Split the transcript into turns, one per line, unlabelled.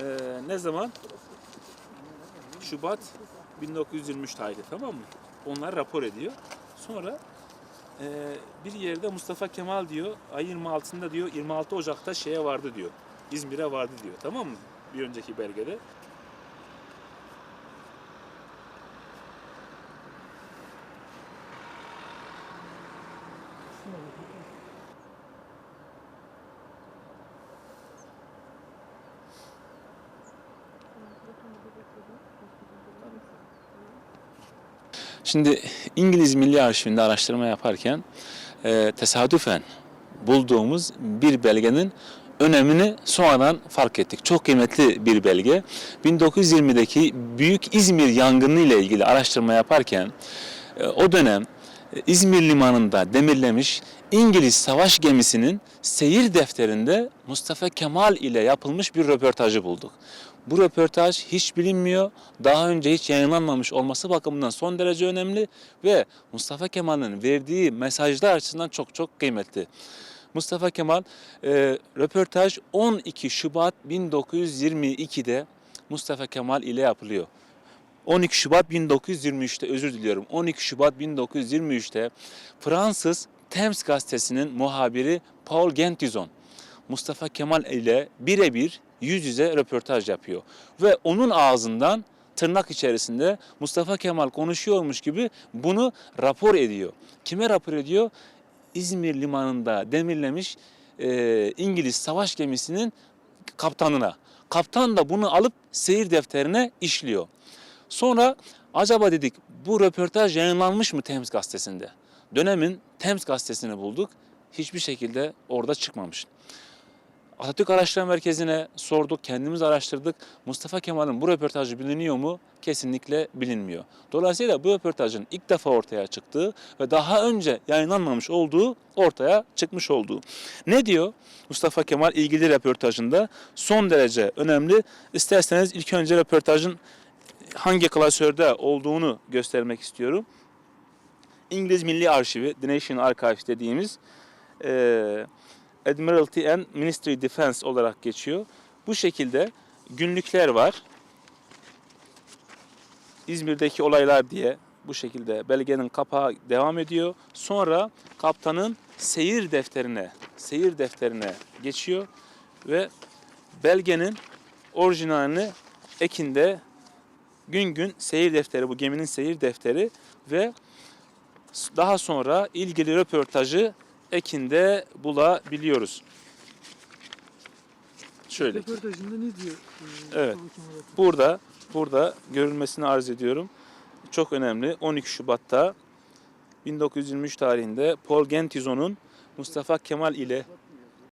Ee, ne zaman? Şubat 1923 tarihli tamam mı? Onlar rapor ediyor. Sonra e, bir yerde Mustafa Kemal diyor ay 26'sında diyor 26 Ocak'ta şeye vardı diyor. İzmir'e vardı diyor tamam mı? Bir önceki belgede. Şimdi İngiliz Milli Arşivinde araştırma yaparken e, tesadüfen bulduğumuz bir belgenin önemini sonradan fark ettik. Çok kıymetli bir belge. 1920'deki Büyük İzmir yangını ile ilgili araştırma yaparken e, o dönem e, İzmir limanında demirlemiş İngiliz savaş gemisinin seyir defterinde Mustafa Kemal ile yapılmış bir röportajı bulduk. Bu röportaj hiç bilinmiyor, daha önce hiç yayınlanmamış olması bakımından son derece önemli ve Mustafa Kemal'in verdiği mesajlar açısından çok çok kıymetli. Mustafa Kemal, e, röportaj 12 Şubat 1922'de Mustafa Kemal ile yapılıyor. 12 Şubat 1923'te özür diliyorum. 12 Şubat 1923'te Fransız Thames gazetesinin muhabiri Paul Gentizon Mustafa Kemal ile birebir yüz yüze röportaj yapıyor. Ve onun ağzından tırnak içerisinde Mustafa Kemal konuşuyormuş gibi bunu rapor ediyor. Kime rapor ediyor? İzmir limanında demirlemiş e, İngiliz savaş gemisinin kaptanına. Kaptan da bunu alıp seyir defterine işliyor. Sonra acaba dedik bu röportaj yayınlanmış mı Thames gazetesinde? Dönemin Thames gazetesini bulduk. Hiçbir şekilde orada çıkmamış. Atatürk Araştırma Merkezi'ne sorduk, kendimiz araştırdık. Mustafa Kemal'in bu röportajı biliniyor mu? Kesinlikle bilinmiyor. Dolayısıyla bu röportajın ilk defa ortaya çıktığı ve daha önce yayınlanmamış olduğu ortaya çıkmış olduğu. Ne diyor Mustafa Kemal ilgili röportajında? Son derece önemli. İsterseniz ilk önce röportajın hangi klasörde olduğunu göstermek istiyorum. İngiliz Milli Arşivi, The National Archives dediğimiz eee Admiralty and Ministry Defense olarak geçiyor. Bu şekilde günlükler var. İzmir'deki olaylar diye bu şekilde belgenin kapağı devam ediyor. Sonra kaptanın seyir defterine, seyir defterine geçiyor ve belgenin orijinalini ekinde gün gün seyir defteri bu geminin seyir defteri ve daha sonra ilgili röportajı ekinde bulabiliyoruz. Şöyle.
Röportajında ne diyor? e,
Evet. Burada burada görülmesini arz ediyorum. Çok önemli. 12 Şubat'ta 1923 tarihinde Paul Gentizon'un Mustafa Kemal ile